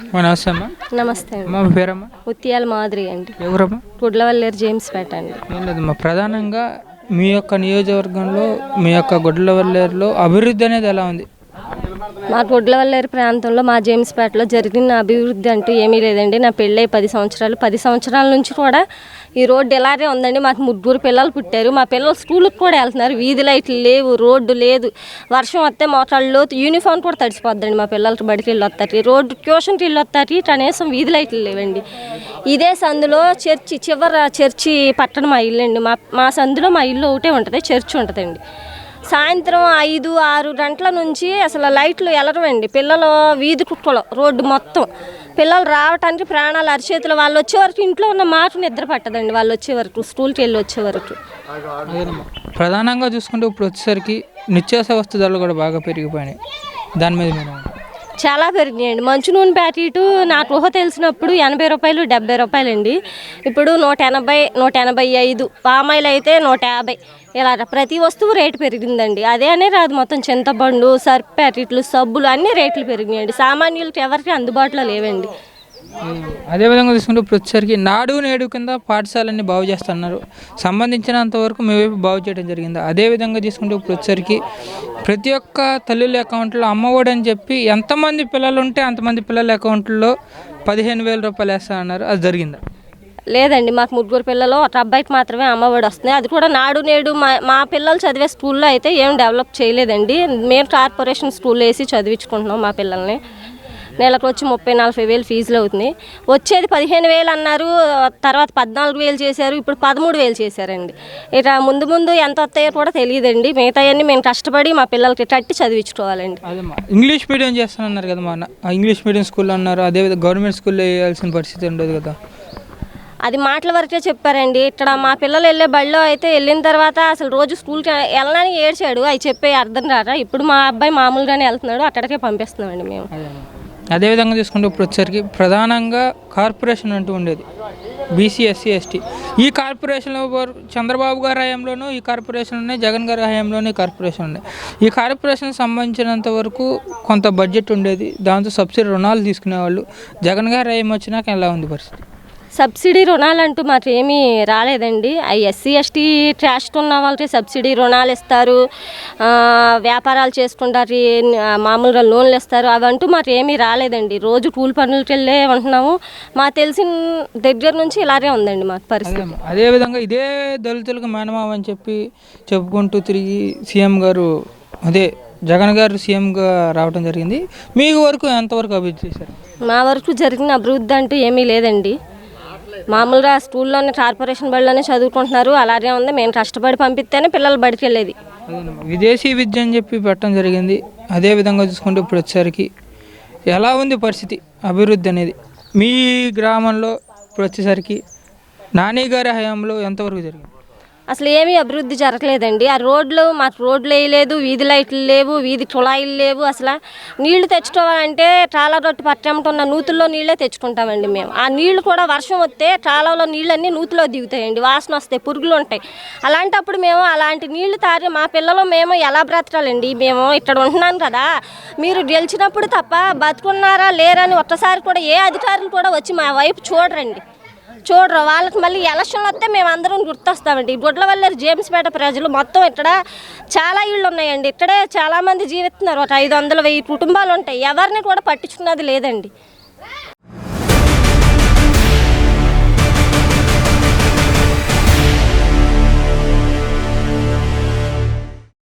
మా నమస్తే అమ్మా నమస్తే అండి. మీ పేరమ్మా. ముత్యాల మాదిరి అండి. ఎవరమ్మా? గుడ్లవల్లేరు జేమ్స్ పేట అండి. ఏం లేదమ్మా ప్రధానంగా మీ యొక్క నియోజకవర్గంలో మీ యొక్క గుడ్లవల్లేరులో అభివృద్ధి అనేది ఎలా ఉంది? మా గుడ్లవల్లేరు ప్రాంతంలో మా జేమ్స్పేటలో జరిగిన అభివృద్ధి అంటూ ఏమీ లేదండి. నా పెళ్ళై పది సంవత్సరాలు. పది సంవత్సరాల నుంచి కూడా ఈ రోడ్డు ఇలాగే ఉందండి. మాకు ముగ్గురు పిల్లలు పుట్టారు. మా పిల్లలు స్కూల్కి కూడా వెళ్తున్నారు. వీధి లైట్లు లేవు రోడ్డు లేదు. వర్షం వస్తే మోటార్లో యూనిఫామ్ కూడా తడిసిపోద్దండి మా పిల్లలకి బడికి వెళ్ళి వస్తారు. రోడ్డు ట్యూషన్కి వెళ్ళి వస్తారు. కనీసం వీధి లైట్లు లేవండి. ఇదే సందులో చర్చి చివర చర్చి పట్టణం మా ఇల్లు అండి మా మా సందులో మా ఇల్లు ఒకటే ఉంటుంది. చర్చి ఉంటుందండి. సాయంత్రం ఐదు ఆరు గంటల నుంచి అసలు లైట్లు ఎలరవండి. పిల్లలు వీధి కుక్కలు రోడ్డు మొత్తం. పిల్లలు రావటానికి ప్రాణాలు అరిచేతులు. వాళ్ళు వచ్చే వరకు ఇంట్లో ఉన్న మాట నిద్ర పట్టదండి. వాళ్ళు వచ్చే వరకు స్కూల్కి వెళ్ళి వచ్చే వరకు. ప్రధానంగా చూసుకుంటే ఇప్పుడు వచ్చేసరికి నిత్యావసర వస్తు ధరలు కూడా బాగా పెరిగిపోయినాయి. దాని మీద మీరు చాలా పెరిగినాయండి. మంచు నూనె ప్యాకెట్ నాకు ఊహ తెలిసినప్పుడు ఎనభై రూపాయలు డెబ్బై రూపాయలండి. ఇప్పుడు నూట ఎనభై నూట ఎనభై ఐదు పామాయిల్ అయితే నూట యాభై. ఇలా ప్రతి వస్తువు రేటు పెరిగిందండి. అదే అనే రాదు మొత్తం చింతపండు సర్ఫ్ ప్యాకెట్లు సబ్బులు అన్ని రేట్లు పెరిగినాయండి. సామాన్యులకి ఎవరికి అందుబాటులో లేవండి. అదేవిధంగా తీసుకుంటే ప్రతిసారికి నాడు నేడు కింద పాఠశాలని బాగు చేస్తున్నారు. సంబంధించినంత వరకు మేవైపు బాగు చేయడం జరిగింది. అదేవిధంగా తీసుకుంటే ఇప్పుడు వచ్చేసరికి ప్రతి ఒక్క తల్లుల అకౌంట్లో అమ్మఒడి అని చెప్పి ఎంతమంది పిల్లలు ఉంటే అంతమంది పిల్లల అకౌంట్లో పదిహేను వేల రూపాయలు వేస్తా అన్నారు అది జరిగిందా? లేదండి మాకు ముగ్గురు పిల్లలు ఒక అబ్బాయికి మాత్రమే అమ్మఒడి వస్తుంది. అది కూడా నాడు నేడు మా మా పిల్లలు చదివే స్కూల్లో అయితే ఏం డెవలప్ చేయలేదండి. మేము కార్పొరేషన్ స్కూల్లో వేసి చదివించుకుంటున్నాం మా పిల్లల్ని. నెలకు వచ్చి ముప్పై నలభై వేలు ఫీజులు అవుతుంది వచ్చేది పదిహేను వేలు అన్నారు తర్వాత పద్నాలుగు వేలు చేశారు ఇప్పుడు పదమూడు వేలు చేశారండి. ఇక ముందు ముందు ఎంత వస్తాయో కూడా తెలియదండి. మిగతాయన్నీ మేము కష్టపడి మా పిల్లలకి కట్టి చదివించుకోవాలండి. ఇంగ్లీష్ మీడియం చేస్తానన్నారు కదా మా ఇంగ్లీష్ మీడియం స్కూల్లో అన్నారు అదేవిధంగా గవర్నమెంట్ స్కూల్లో వేయాల్సిన పరిస్థితి ఉండదు కదా. అది మాటల వరకే చెప్పారండి. ఇక్కడ మా పిల్లలు వెళ్ళే బడిలో అయితే వెళ్ళిన తర్వాత అసలు రోజు స్కూల్కి వెళ్ళడానికి ఏడ్చాడు. అవి చెప్పే అర్థం రారా? ఇప్పుడు మా అబ్బాయి మామూలుగానే వెళ్తున్నాడు అక్కడికే పంపిస్తున్నామండి మేము. అదేవిధంగా చూసుకుంటే ఇప్పుడు వచ్చేసరికి ప్రధానంగా కార్పొరేషన్ అంటూ ఉండేది బీసీ ఎస్సీ ఎస్టీ ఈ కార్పొరేషన్లో చంద్రబాబు గారి హయాంలోనూ ఈ కార్పొరేషన్ ఉన్నాయి జగన్ గారి హయాంలోనూ ఈ కార్పొరేషన్ ఉన్నాయి. ఈ కార్పొరేషన్ సంబంధించినంత వరకు కొంత బడ్జెట్ ఉండేది దాంతో సబ్సిడీ రుణాలు తీసుకునేవాళ్ళు. జగన్ గారి హయం వచ్చినాక ఎలా ఉంది పరిస్థితి? సబ్సిడీ రుణాలంటూ మాకు ఏమీ రాలేదండి ఎస్సీ ఎస్టీ ట్రాస్ట్ ఉన్న వాళ్ళకి సబ్సిడీ రుణాలు ఇస్తారు. వ్యాపారాలు చేసుకుంటారు మామూలుగా లోన్లు ఇస్తారు. అవంటూ మాకు ఏమీ రాలేదండి. రోజు కూలి పనులకి వెళ్ళే ఉంటున్నాము. మాకు తెలిసిన దగ్గర నుంచి ఇలాగే ఉందండి మాకు పరిస్థితి. అదేవిధంగా ఇదే దళితులకు మేనమావ అని చెప్పి చెప్పుకుంటూ తిరిగి సీఎం గారు అదే జగన్ గారు సీఎంగా రావడం జరిగింది. మీకు వరకు ఎంతవరకు అభివృద్ధి చేశారు? మా వరకు జరిగిన అభివృద్ధి అంటూ ఏమీ లేదండి. మామూలుగా స్కూల్లోనే కార్పొరేషన్ బడిలోనే చదువుకుంటున్నారు. అలాగే ఉంది. మేము కష్టపడి పంపిస్తేనే పిల్లలు బడికి వెళ్ళేది. విదేశీ విద్య అని చెప్పి పెట్టడం జరిగింది. అదే విధంగా చూసుకుంటే ఇప్పుడు వచ్చేసరికి ఎలా ఉంది పరిస్థితి? అభివృద్ధి అనేది. మీ గ్రామంలో ఇప్పుడు వచ్చేసరికి నాని గారి హయాంలో ఎంతవరకు జరిగింది? అసలు ఏమీ అభివృద్ధి జరగలేదండి. ఆ రోడ్లు మాకు రోడ్లు వేయలేదు వీధి లైట్లు లేవు వీధి కుళాయిలు లేవు. అసలు నీళ్ళు తెచ్చుకోవాలంటే చాలా రొట్టు పట్టణంతో ఉన్న నూతుల్లో నీళ్ళే తెచ్చుకుంటామండి మేము. ఆ నీళ్ళు కూడా వర్షం వస్తే కాలంలో నీళ్ళన్నీ నూతులో దిగుతాయండి. వాసన వస్తాయి పురుగులు ఉంటాయి. అలాంటప్పుడు మేము అలాంటి నీళ్ళు తాగి మా పిల్లలు మేము ఎలా బ్రతకాలండి? మేము ఇక్కడ ఉంటున్నాం కదా మీరు గెలిచినప్పుడు తప్ప బతుకున్నారా లేరని ఒక్కసారి కూడా ఏ అధికారులు కూడా వచ్చి మా వైపు చూడరండి. చూడరు. వాళ్ళకి మళ్ళీ ఎలక్షన్లు వస్తే మేము అందరం గుర్తొస్తామండి. గుడ్లవల్లేరు జేమ్స్పేట ప్రజలు మొత్తం ఇక్కడ చాలా ఇళ్ళు ఉన్నాయండి. ఇక్కడే చాలామంది జీవిస్తున్నారు. ఒక ఐదు వందల వెయ్యి కుటుంబాలు ఉంటాయి. ఎవరిని కూడా పట్టించుకున్నది లేదండి.